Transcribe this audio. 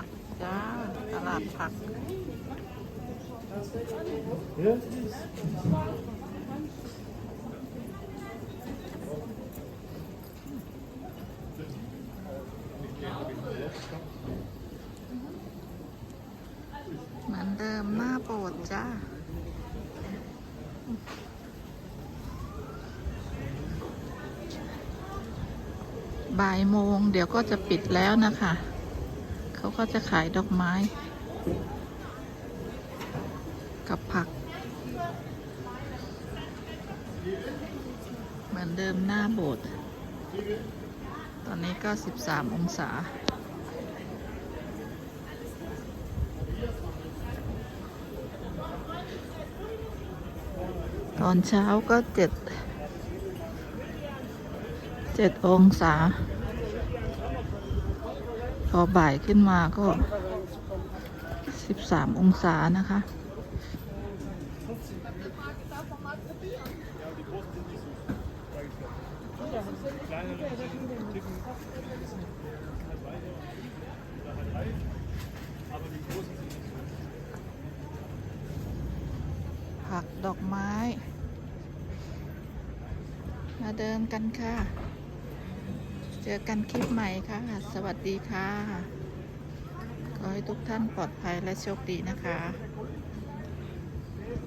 ักจ้า ตลาดผัก เหมือนเดิมหน้าโปรดจ้าบ่ายโมงเดี๋ยวก็จะปิดแล้วนะคะ เขาก็จะขายดอกไม้ กับผัก เหมือนเดิมหน้าโบสถ์ตอนนี้ก็ 13 องศาตอนเช้าก็เจ็ดเจ็ดองศา อบ่ายขึ้นมาก็สิบสามองศานะคะ ผักดอกไม้ มาเดินกันค่ะ เจอกันคลิปใหม่ค่ะ สวัสดีค่ะ ขอให้ทุกท่านปลอดภัยและโชคดีนะคะ